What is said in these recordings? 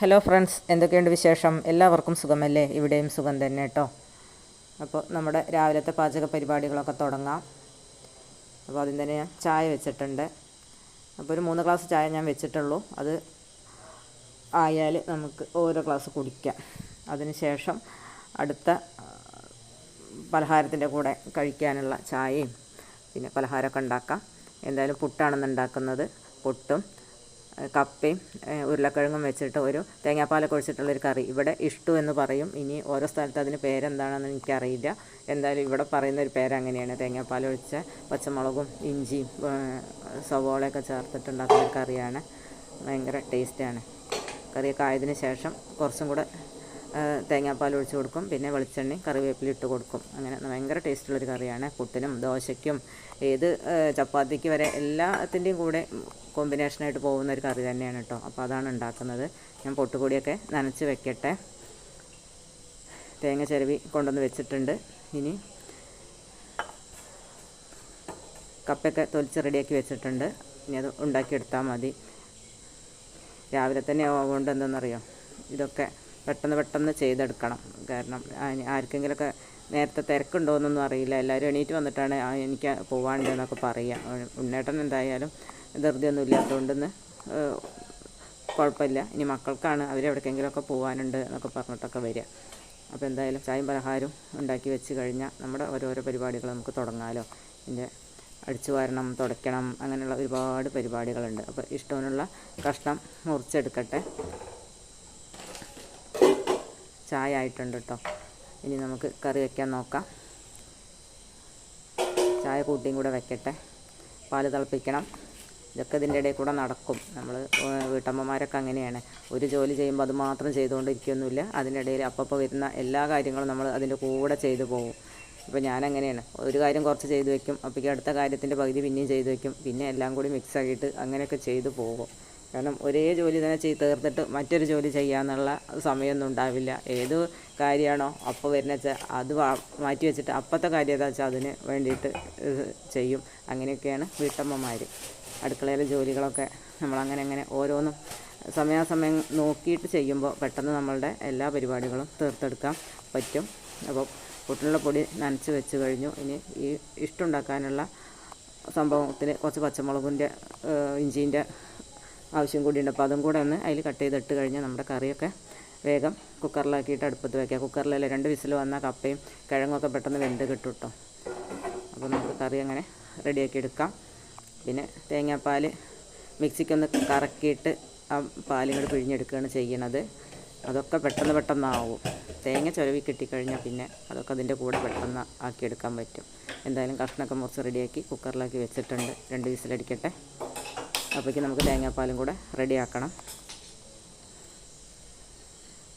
Hello friends എന്തൊക്കെയുണ്ട് വിശേഷം? എല്ലാവർക്കും സുഖമല്ലേ? ഇവിടെയും സുഖം തന്നെ കേട്ടോ അപ്പോൾ നമ്മുടെ രാവിലത്തെ പാചക പരിപാടികളൊക്കെ തുടങ്ങാം. അപ്പോൾ ആദ്യം തന്നെ ഞാൻ ചായ വെച്ചിട്ടുണ്ട്. അപ്പോൾ ഒരു മൂന്ന് ഗ്ലാസ് ചായ ഞാൻ വെച്ചിട്ടുള്ളൂ. അത് ആയാൽ നമുക്ക് ഓരോ ഗ്ലാസ് കുടിക്കാം. അതിന് ശേഷം അടുത്ത പലഹാരത്തിന്റെ കൂടെ കഴിക്കാനുള്ള ചായയും പിന്നെ പലഹാരമൊക്കെ ഉണ്ടാക്കാം. എന്തായാലും പുട്ടാണെന്ന് ഉണ്ടാക്കുന്നത്. പുട്ടും കപ്പയും ഉരുളക്കിഴങ്ങും വെച്ചിട്ട് ഒരു തേങ്ങാപ്പാലൊക്കെ ഒഴിച്ചിട്ടുള്ളൊരു കറി. ഇവിടെ ഇഷ്ടു എന്ന് പറയും. ഇനി ഓരോ സ്ഥലത്ത് അതിന് പേരെന്താണെന്ന് എനിക്കറിയില്ല. എന്തായാലും ഇവിടെ പറയുന്ന ഒരു പേരങ്ങനെയാണ്. തേങ്ങാപ്പാൽ ഒഴിച്ച പച്ചമുളകും ഇഞ്ചിയും സവോളയൊക്കെ ചേർത്തിട്ടുണ്ടാക്കുന്ന ഒരു കറിയാണ്. ഭയങ്കര ടേസ്റ്റാണ്. കറിയൊക്കെ ആയതിനു ശേഷം കുറച്ചും കൂടെ തേങ്ങാപ്പാൽ ഒഴിച്ച് കൊടുക്കും. പിന്നെ വെളിച്ചെണ്ണ കറിവേപ്പില ഇട്ട് കൊടുക്കും. അങ്ങനെ ഭയങ്കര ടേസ്റ്റുള്ളൊരു കറിയാണ്. പുട്ടിനും ദോശയ്ക്കും ഏത് ചപ്പാത്തിക്ക് വരെ എല്ലാത്തിന്റെയും കൂടെ കോമ്പിനേഷനായിട്ട് പോകുന്ന ഒരു കറി തന്നെയാണ് കേട്ടോ. അപ്പോൾ അതാണ് ഉണ്ടാക്കുന്നത്. ഞാൻ പൊട്ടുപൊടിയൊക്കെ നനച്ച് വെക്കട്ടെ. തേങ്ങ ചിരവി കൊണ്ടുവന്ന് വെച്ചിട്ടുണ്ട്. ഇനി കപ്പയൊക്കെ തൊലിച്ച് റെഡിയാക്കി വെച്ചിട്ടുണ്ട്. ഇനി അത് ഉണ്ടാക്കിയെടുത്താൽ മതി. രാവിലെ തന്നെ ആവുകൊണ്ട് എന്തെന്നറിയോ ഇതൊക്കെ പെട്ടെന്ന് പെട്ടെന്ന് ചെയ്തെടുക്കണം. കാരണം ആർക്കെങ്കിലുമൊക്കെ നേരത്തെ തിരക്കുണ്ടോ എന്നൊന്നും അറിയില്ല. എല്ലാവരും എണീറ്റ് വന്നിട്ടാണ് എനിക്ക് പോവാണ്ട് എന്നൊക്കെ പറയുക ഉണ്ണേട്ടൻ എന്തായാലും ധൃതിയൊന്നും ഇല്ലാത്തതുകൊണ്ടെന്ന് കുഴപ്പമില്ല. ഇനി മക്കൾക്കാണ് അവരെവിടേക്കെങ്കിലുമൊക്കെ പോകാനുണ്ട് എന്നൊക്കെ പറഞ്ഞിട്ടൊക്കെ വരിക. അപ്പോൾ എന്തായാലും ചായയും പലഹാരവും ഉണ്ടാക്കി വെച്ച് കഴിഞ്ഞാൽ നമ്മുടെ ഓരോരോ പരിപാടികൾ നമുക്ക് തുടങ്ങാമല്ലോ ഇതിന്റെ അടിച്ചു വാരണം തുടയ്ക്കണം അങ്ങനെയുള്ള ഒരുപാട് പരിപാടികളുണ്ട്. അപ്പോൾ ഇഷ്ടമുള്ള കഷ്ണം മുറിച്ചെടുക്കട്ടെ. ചായ ആയിട്ടുണ്ട് കേട്ടോ ഇനി നമുക്ക് കറി വയ്ക്കാൻ നോക്കാം. ചായ കൂട്ടിയും കൂടെ വെക്കട്ടെ. പാൽ തിളപ്പിക്കണം. ഇതൊക്കെ ഇതിന്റെ ഇടയിൽ കൂടെ നടക്കും. നമ്മൾ വീട്ടമ്മമാരൊക്കെ അങ്ങനെയാണ്. ഒരു ജോലി ചെയ്യുമ്പോൾ അത് മാത്രം ചെയ്തുകൊണ്ടിരിക്കുകയൊന്നുമില്ല അതിനിടയിൽ അപ്പപ്പോൾ വരുന്ന എല്ലാ കാര്യങ്ങളും നമ്മൾ അതിന്റെ കൂടെ ചെയ്തു പോകും. ഇപ്പോൾ ഞാൻ അങ്ങനെയാണ് ഒരു കാര്യം കുറച്ച് ചെയ്തു വെക്കും. അപ്പോഴേക്കും അടുത്ത കാര്യത്തിന്റെ പകുതി പിന്നെയും ചെയ്തു വെക്കും. പിന്നെ എല്ലാം കൂടി മിക്സ് ആക്കിയിട്ട് അങ്ങനെയൊക്കെ ചെയ്തു പോകും. കാരണം ഒരേ ജോലി തന്നെ ചെയ്ത് തീർത്തിട്ട് മറ്റൊരു ജോലി ചെയ്യാന്നുള്ള സമയമൊന്നും ഉണ്ടാവില്ല. ഏത് കാര്യമാണോ അപ്പോൾ വരുന്ന വെച്ചാൽ അത് മാറ്റി വെച്ചിട്ട് അപ്പോഴത്തെ കാര്യം എന്താ വെച്ചാൽ അതിന് വേണ്ടിയിട്ട് ചെയ്യും. അങ്ങനെയൊക്കെയാണ് വീട്ടമ്മമാർ അടുക്കളയിലെ ജോലികളൊക്കെ നമ്മളങ്ങനെ അങ്ങനെ ഓരോന്നും സമയാസമയം നോക്കിയിട്ട് ചെയ്യുമ്പോൾ പെട്ടെന്ന് നമ്മളുടെ എല്ലാ പരിപാടികളും തീർത്തെടുക്കാൻ പറ്റും. അപ്പോൾ പുട്ടിനുള്ള പൊടി നനച്ച് വെച്ച് കഴിഞ്ഞു. ഇനി ഈ ഇഷ്ടമുണ്ടാക്കാനുള്ള സംഭവത്തിന് കുറച്ച് പച്ചമുളകിന്റെ ഇഞ്ചീന്റെ ആവശ്യം കൂടിയുണ്ട്. അപ്പോൾ അതും കൂടെ ഒന്ന് അതിൽ കട്ട് ചെയ്തിട്ട് കഴിഞ്ഞാൽ നമ്മുടെ കറിയൊക്കെ വേഗം കുക്കറിലാക്കിയിട്ട് അടുപ്പത്ത് വയ്ക്കുക കുക്കറിലല്ലേ രണ്ട് വിസിൽ വന്നാൽ കപ്പയും കിഴങ്ങൊക്കെ പെട്ടെന്ന് വെന്ത് കിട്ടും കേട്ടോ അപ്പോൾ നമുക്ക് കറി അങ്ങനെ റെഡിയാക്കി എടുക്കാം. പിന്നെ തേങ്ങാപ്പാൽ മിക്സിക്കൊന്ന് കറക്കിയിട്ട് ആ പാലിങ്ങോട് പിഴിഞ്ഞെടുക്കുകയാണ് ചെയ്യണത്. അതൊക്കെ പെട്ടെന്ന് പെട്ടെന്നാവും. തേങ്ങ ചുരവി കിട്ടിക്കഴിഞ്ഞാൽ പിന്നെ അതൊക്കെ അതിന്റെ കൂടെ പെട്ടെന്ന് ആക്കിയെടുക്കാൻ പറ്റും. എന്തായാലും കഷ്ണൊക്കെ മുറിച്ച് റെഡിയാക്കി കുക്കറിലാക്കി വെച്ചിട്ടുണ്ട്. രണ്ട് വിസിലടിക്കട്ടെ. അപ്പോഴേക്കും നമുക്ക് തേങ്ങാപ്പാലും കൂടെ റെഡിയാക്കണം.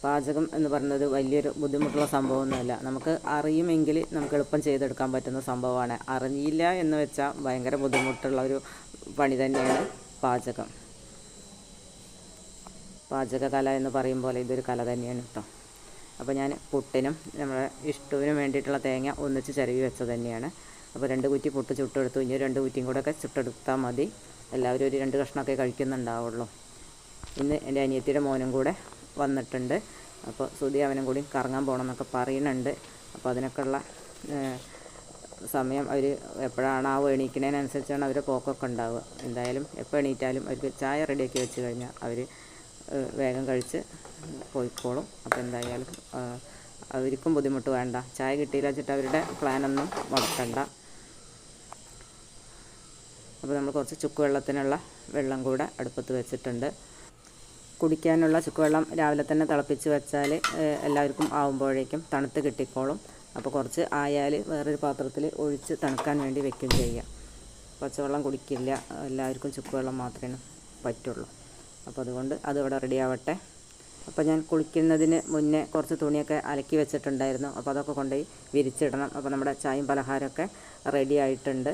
പാചകം എന്ന് പറയുന്നത് വലിയൊരു ബുദ്ധിമുട്ടുള്ള സംഭവമൊന്നുമല്ല. നമുക്ക് അറിയുമെങ്കിൽ നമുക്ക് എളുപ്പം ചെയ്തെടുക്കാൻ പറ്റുന്ന സംഭവമാണ്. അറിയില്ല എന്ന് വെച്ചാൽ ഭയങ്കര ബുദ്ധിമുട്ടുള്ള ഒരു പണി തന്നെയാണ് പാചകം. പാചകകല എന്ന് പറയും പോലെ ഇതൊരു കല തന്നെയാണ് കേട്ടോ. അപ്പോൾ ഞാൻ പുട്ടിനും നമ്മുടെ ഇഷ്ടവിനും വേണ്ടിയിട്ടുള്ള തേങ്ങ ഒന്നിച്ച് ചിരവി വെച്ചത് തന്നെയാണ്. അപ്പോൾ രണ്ട് കുറ്റി പുട്ട് ചുട്ടെടുത്തു. ഇനി രണ്ട് കുറ്റിയും കൂടെ ഒക്കെ ചുട്ടെടുത്താൽ മതി. എല്ലാവരും ഒരു രണ്ട് കഷ്ണമൊക്കെ കഴിക്കുന്നുണ്ടാവുള്ളൂ. ഇന്ന് എന്റെ അനിയത്തിയുടെ മോനും കൂടെ വന്നിട്ടുണ്ട്. അപ്പോൾ സുധി അവനും കൂടി കറങ്ങാൻ പോകണം എന്നൊക്കെ പറയുന്നുണ്ട്. അപ്പോൾ അതിനൊക്കെ ഉള്ള ഏഹ്, സമയം അവർ എപ്പോഴാണ് ആ എണീക്കണതിനനുസരിച്ചാണ് അവരുടെ പോക്കൊക്കെ ഉണ്ടാവുക. എന്തായാലും എപ്പോൾ എണീറ്റാലും അവർക്ക് ചായ റെഡിയാക്കി വെച്ച് കഴിഞ്ഞാൽ അവർ വേഗം കഴിച്ച് പോയിക്കോളും. അപ്പോൾ എന്തായാലും അവർക്കും ബുദ്ധിമുട്ട് വേണ്ട. ചായ കിട്ടിയില്ല വെച്ചിട്ട് അവരുടെ പ്ലാനൊന്നും മുടക്കണ്ട. അപ്പോൾ നമ്മൾ കുറച്ച് ചുക്ക് വെള്ളത്തിനുള്ള വെള്ളം കൂടെ അടുപ്പത്ത് വെച്ചിട്ടുണ്ട്. കുടിക്കാനുള്ള ചുക്കുവെള്ളം രാവിലെ തന്നെ തിളപ്പിച്ച് വെച്ചാൽ എല്ലാവർക്കും ആവുമ്പോഴേക്കും തണുത്ത് കിട്ടിക്കോളും. അപ്പോൾ കുറച്ച് ആയാൽ വേറൊരു പാത്രത്തിൽ ഒഴിച്ച് തണുക്കാൻ വേണ്ടി വെക്കും ചെയ്യാം പച്ചവെള്ളം കുടിക്കില്ല. എല്ലാവർക്കും ചുക്കുവെള്ളം മാത്രമേ പറ്റുള്ളൂ. അപ്പോൾ അതുകൊണ്ട് അത് ഇവിടെ റെഡി ആവട്ടെ. അപ്പോൾ ഞാൻ കുളിക്കുന്നതിന് മുന്നേ കുറച്ച് തുണിയൊക്കെ അലക്കി വെച്ചിട്ടുണ്ടായിരുന്നു. അപ്പോൾ അതൊക്കെ കൊണ്ടുപോയി വിരിച്ചിടണം. അപ്പോൾ നമ്മുടെ ചായയും പലഹാരമൊക്കെ റെഡി ആയിട്ടുണ്ട്.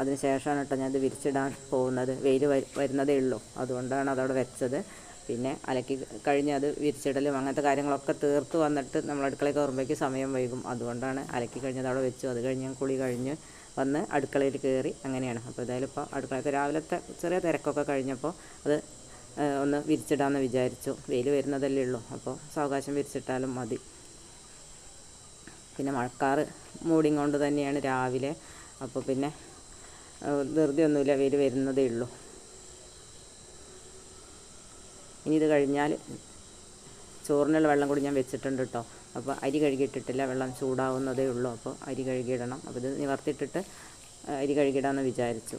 അതിന് ശേഷമാണ് കേട്ടോ ഞാനത് വിരിച്ചിടാൻ പോകുന്നത്. വെയിൽ വരുന്നതേ ഉള്ളൂ. അതുകൊണ്ടാണ് അതവിടെ വെച്ചത്. പിന്നെ അലക്കി കഴിഞ്ഞ് അത് വിരിച്ചിടലും അങ്ങനത്തെ കാര്യങ്ങളൊക്കെ തീർത്ത് വന്നിട്ട് നമ്മൾ അടുക്കളയിൽ കയറുമ്പോഴേക്ക് സമയം വൈകും. അതുകൊണ്ടാണ് അലക്കി കഴിഞ്ഞത് അവിടെ വെച്ചു. അത് കഴിഞ്ഞ് കുളി കഴിഞ്ഞ് വന്ന് അടുക്കളയിൽ കയറി അങ്ങനെയാണ്. അപ്പോൾ ഏതായാലും ഇപ്പോൾ അടുക്കളയൊക്കെ രാവിലത്തെ ചെറിയ തിരക്കൊക്കെ കഴിഞ്ഞപ്പോൾ അത് ഒന്ന് വിരിച്ചിടാമെന്ന് വിചാരിച്ചു. വെയിൽ വരുന്നതല്ലേ ഉള്ളൂ. അപ്പോൾ സാവകാശം വിരിച്ചിട്ടാലും മതി. പിന്നെ മഴക്കാറ് മൂടിങ്ങോണ്ട് തന്നെയാണ് രാവിലെ. അപ്പോൾ പിന്നെ ഏഹ്, ധൃതിയൊന്നുമില്ല വേര് വരുന്നതേ ഉള്ളൂ. ഇനി ഇത് കഴിഞ്ഞാൽ ചോറിനുള്ള വെള്ളം കൂടി ഞാൻ വെച്ചിട്ടുണ്ട് കേട്ടോ. അപ്പോൾ അരി കഴുകിയിട്ടിട്ടില്ല വെള്ളം ചൂടാവുന്നതേ ഉള്ളൂ. അപ്പോൾ അരി കഴുകിയിടണം. അപ്പോൾ ഇത് നിവർത്തിയിട്ടിട്ട് അരി കഴുകിയിടാമെന്ന് വിചാരിച്ചു.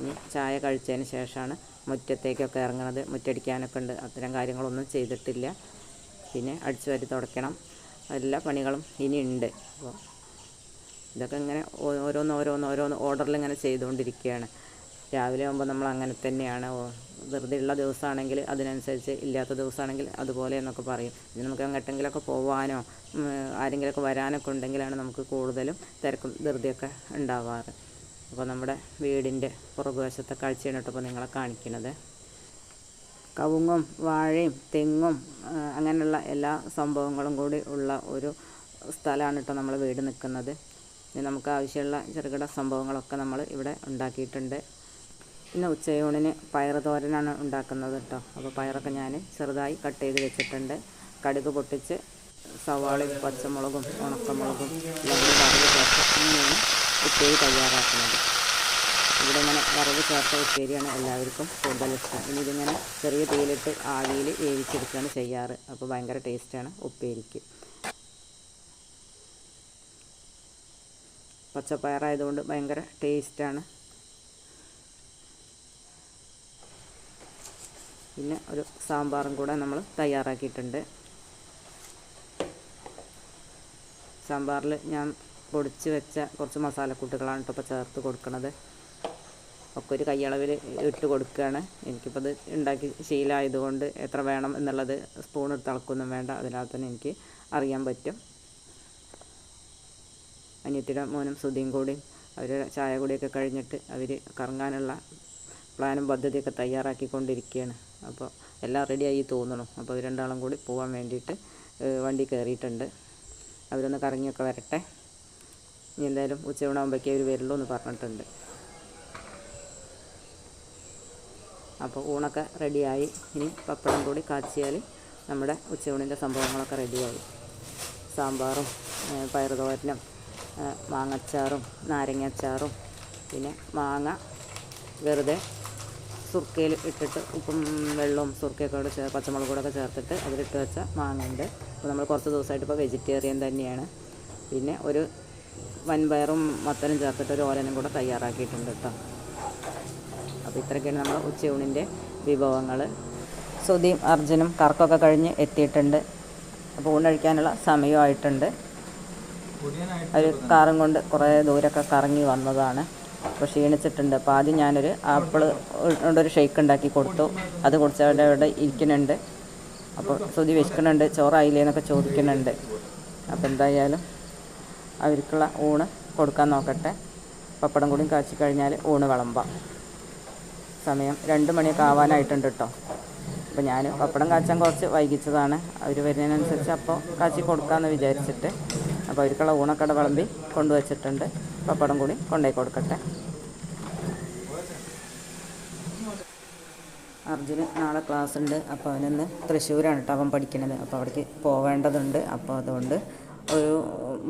ഇനി ചായ കഴിച്ചതിന് ശേഷമാണ് മുറ്റത്തേക്കൊക്കെ ഇറങ്ങുന്നത് മുറ്റടിക്കാനൊക്കെ ഉണ്ട്. അത്തരം കാര്യങ്ങളൊന്നും ചെയ്തിട്ടില്ല. പിന്നെ അടിച്ചു വരി തുടയ്ക്കണം. എല്ലാ പണികളും ഇനിയുണ്ട്. അപ്പോൾ ഇതൊക്കെ ഇങ്ങനെ ഓരോന്ന് ഓരോന്ന് ഓരോന്ന് ഓർഡറിൽ ഇങ്ങനെ ചെയ്തുകൊണ്ടിരിക്കുകയാണ്. രാവിലെ ആകുമ്പോൾ നമ്മൾ അങ്ങനെ തന്നെയാണ്. വെറുതെ ഉള്ള ദിവസമാണെങ്കിൽ അതിനനുസരിച്ച് ഇല്ലാത്ത ദിവസമാണെങ്കിൽ അതുപോലെ എന്നൊക്കെ പറയും. ഇനി നമുക്ക് അങ്ങോട്ടെങ്കിലൊക്കെ പോകാനോ ആരെങ്കിലുമൊക്കെ വരാനൊക്കെ ഉണ്ടെങ്കിലാണ് നമുക്ക് കൂടുതലും തിരക്കും ധൃതിയൊക്കെ ഉണ്ടാവാറ്. അപ്പോൾ നമ്മുടെ വീടിന്റെ പുറകുവശത്തെ കാഴ്ചയാണ് നിങ്ങളെ കാണിക്കുന്നത്. കവുങ്ങും വാഴയും തെങ്ങും അങ്ങനെയുള്ള എല്ലാ സംഭവങ്ങളും കൂടി ഉള്ള ഒരു സ്ഥലമാണ് കേട്ടോ നമ്മൾ വീട് നിൽക്കുന്നത്. നമുക്ക് ആവശ്യമുള്ള ചെറുകിട സംഭവങ്ങളൊക്കെ നമ്മൾ ഇവിടെ ഉണ്ടാക്കിയിട്ടുണ്ട്. പിന്നെ ഉച്ചയൂണിന് പയർ തോരനാണ് ഉണ്ടാക്കുന്നത് കേട്ടോ. അപ്പോൾ പയറൊക്കെ ഞാൻ ചെറുതായി കട്ട് ചെയ്ത് വെച്ചിട്ടുണ്ട്. കടുക് പൊട്ടിച്ച് സവാളയും പച്ചമുളകും ഉണക്കമുളകും ചേർത്ത് ഇങ്ങനെയാണ് ഉപ്പേരി തയ്യാറാക്കുന്നത്. ഇവിടെ ഇങ്ങനെ വറവ് ചേർത്ത ഉപ്പേരിയാണ് എല്ലാവർക്കും കൂടുതൽ ഇഷ്ടം. ഇനി ഇതിങ്ങനെ ചെറിയ തീയിലിട്ട് ആവിയിൽ വേവിച്ചെടുക്കുകയാണ് ചെയ്യാറ്. അപ്പോൾ ഭയങ്കര ടേസ്റ്റാണ് ഉപ്പേരിക്ക്. പച്ചപ്പയറായതുകൊണ്ട് ഭയങ്കര ടേസ്റ്റാണ്. പിന്നെ ഒരു സാമ്പാറും കൂടെ നമ്മൾ തയ്യാറാക്കിയിട്ടുണ്ട്. സാമ്പാറിൽ ഞാൻ പൊടിച്ച് വെച്ച കുറച്ച് മസാലക്കൂട്ടുകളാണ് കേട്ടോ ഇപ്പോൾ ചേർത്ത് കൊടുക്കുന്നത് ഒക്കെ ഒരു കൈയളവിൽ ഇട്ട് കൊടുക്കുകയാണ് എനിക്കിപ്പോൾ അത് ഉണ്ടാക്കി ശീലമായതുകൊണ്ട് എത്ര വേണം എന്നുള്ളത് സ്പൂൺ എടുത്ത് അളക്കൊന്നും വേണ്ട. അതിനാൽ തന്നെ എനിക്ക് അറിയാൻ പറ്റും. അനിയത്തിയുടെ മോനും സുധീം കൂടി അവർ ചായ കൂടിയൊക്കെ കഴിഞ്ഞിട്ട് അവർ കറങ്ങാനുള്ള പ്ലാനും പദ്ധതിയൊക്കെ തയ്യാറാക്കിക്കൊണ്ടിരിക്കുകയാണ്. അപ്പോൾ എല്ലാം റെഡിയായി തോന്നണം. അപ്പോൾ അവർ രണ്ടാളും കൂടി പോകാൻ വേണ്ടിയിട്ട് വണ്ടി കയറിയിട്ടുണ്ട്. അവരൊന്ന് കറങ്ങിയൊക്കെ വരട്ടെ. ഇനി എന്തായാലും ഉച്ചയൂണാകുമ്പോഴേക്കേ അവർ വരുള്ളൂ എന്ന് പറഞ്ഞിട്ടുണ്ട്. അപ്പോൾ ഊണൊക്കെ റെഡിയായി. ഇനി പപ്പടം കൂടി കാച്ചിയാൽ നമ്മുടെ ഉച്ചയൂണിന്റെ സംഭവങ്ങളൊക്കെ റെഡിയായി. സാമ്പാറും പയറുതോരനും മാങ്ങച്ചാറും നാരങ്ങാച്ചാറും പിന്നെ മാങ്ങ വെറുതെ സുർക്കയിൽ ഇട്ടിട്ട് ഉപ്പും വെള്ളവും സുർക്കയൊക്കെ കൂടെ ചേർ പച്ചമുളക് കൂടെ ഒക്കെ ചേർത്തിട്ട് അതിലിട്ട് വെച്ച മാങ്ങ ഉണ്ട് അപ്പോൾ നമ്മൾ കുറച്ച് ദിവസമായിട്ട് ഇപ്പോൾ വെജിറ്റേറിയൻ തന്നെയാണ്. പിന്നെ ഒരു വൻപയറും മത്തനും ചേർത്തിട്ട് ഒരു ഓലനും കൂടെ തയ്യാറാക്കിയിട്ടുണ്ട് കേട്ടോ. അപ്പോൾ ഇത്രയൊക്കെയാണ് നമ്മുടെ ഉച്ചയൂണിന്റെ വിഭവങ്ങൾ. സുധിയും അർജുനും കറക്കൊക്കെ കഴിഞ്ഞ് എത്തിയിട്ടുണ്ട്. അപ്പോൾ ഊണഴിക്കാനുള്ള സമയമായിട്ടുണ്ട്. അവർ കാറും കൊണ്ട് കുറേ ദൂരമൊക്കെ കറങ്ങി വന്നതാണ്. അപ്പോൾ ക്ഷീണിച്ചിട്ടുണ്ട്. അപ്പോൾ ആദ്യം ഞാനൊരു ആപ്പിൾ കൊണ്ടൊരു ഷെയ്ക്ക് ഉണ്ടാക്കി കൊടുത്തു. അത് കുടിച്ചവരുടെ അവിടെ ഇരിക്കുന്നുണ്ട്. അപ്പോൾ ശ്രുതി വിശക്കുന്നുണ്ട്. ചോറായില്ലേ എന്നൊക്കെ ചോദിക്കുന്നുണ്ട്. അപ്പോൾ എന്തായാലും അവർക്കുള്ള ഊണ് കൊടുക്കാൻ നോക്കട്ടെ. പപ്പടം കൂടിയും കാച്ചി കഴിഞ്ഞാൽ ഊണ് വിളമ്പാം. സമയം രണ്ട് മണിയൊക്കെ ആവാനായിട്ടുണ്ട് കേട്ടോ. അപ്പോൾ ഞാൻ പപ്പടം കാച്ചാൻ കുറച്ച് വൈകിച്ചതാണ്. അവർ വരുന്നതിനനുസരിച്ച് അപ്പോൾ കാച്ചി കൊടുക്കാമെന്ന് വിചാരിച്ചിട്ട് അപ്പോൾ അവർക്കുള്ള ഊണക്കട വിളമ്പി കൊണ്ടുവച്ചിട്ടുണ്ട്. പപ്പടം കൂടി കൊണ്ടുപോയി കൊടുക്കട്ടെ. അർജുന് നാളെ ക്ലാസ് ഉണ്ട് അപ്പോൾ അവനിന്ന് തൃശ്ശൂരാണ് കേട്ടോ അവൻ പഠിക്കുന്നത് അപ്പോൾ അവിടേക്ക് പോവേണ്ടതുണ്ട്. അപ്പോൾ അതുകൊണ്ട് ഒരു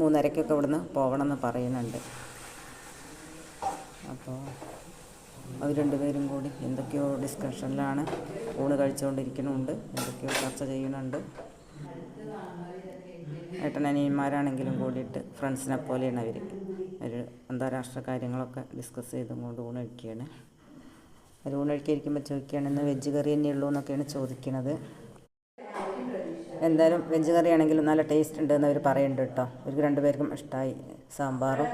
മൂന്നരയ്ക്കൊക്കെ ഇവിടുന്ന് പോകണമെന്ന് പറയുന്നുണ്ട്. അപ്പോൾ അവർ രണ്ടുപേരും കൂടി എന്തൊക്കെയോ ഡിസ്കഷനിലാണ് ഊണ് കഴിച്ചുകൊണ്ടിരിക്കുന്നുണ്ട് എന്തൊക്കെയോ ചർച്ച ചെയ്യുന്നുണ്ട്. ഏട്ടനനിയന്മാരാണെങ്കിലും കൂടിയിട്ട് ഫ്രണ്ട്സിനെ പോലെയാണ് അവർ ഒരു അന്താരാഷ്ട്ര കാര്യങ്ങളൊക്കെ ഡിസ്കസ് ചെയ്തും കൊണ്ട് ഊണ് കഴിക്കുകയാണ്. അവർ ഊണ് കഴിക്കാതിരിക്കുമ്പോൾ ചോദിക്കുകയാണ് ഇന്ന് വെജ് കറി തന്നെ ഉള്ളൂ എന്നൊക്കെയാണ് ചോദിക്കുന്നത് എന്തായാലും വെജ് കറി ആണെങ്കിലും നല്ല ടേസ്റ്റ് ഉണ്ട് എന്ന് അവർ പറയുന്നുണ്ട് കേട്ടോ. അവർക്ക് രണ്ടുപേർക്കും ഇഷ്ടമായി സാമ്പാറും.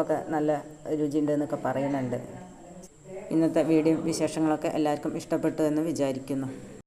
ഒക്കെ നല്ല രുചിയുണ്ട് എന്നൊക്കെ പറയുന്നുണ്ട്. ഇന്നത്തെ വീഡിയോ വിശേഷങ്ങളൊക്കെ എല്ലാവർക്കും ഇഷ്ടപ്പെട്ടു എന്ന് വിചാരിക്കുന്നു.